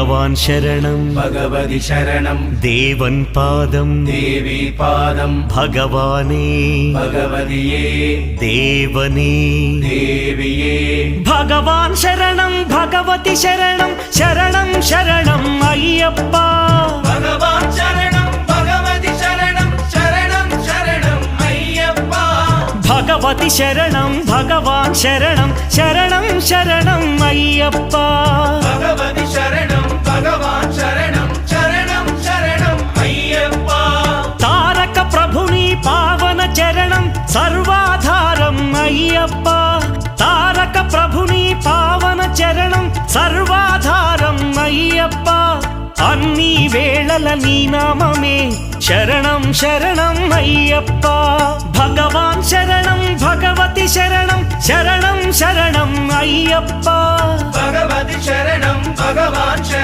பகவான் சரணம் பகவதி சரணம் தேவன் பாதம் தேவி பாதம் பகவானே பகவதியே தேவனே தேவியே பகவான் சரணம் பகவதி சரணம் சரணம் சரணம் ஐயப்பா பகவான் சரணம் பகவதி சரணம் சரணம் சரணம் ஐயப்பா பகவதி சரணம் பகவான் சரணம் சரணம் சரணம் ஐயப்பா అన్ని వేళల నీ నామే శరణం శరణం అయ్యప్ప. భగవాన్ శరణం భగవతి శరణం. శరణం శరణం అయ్యప్ప. భగవతి శరణం భగవాన్ శరణం.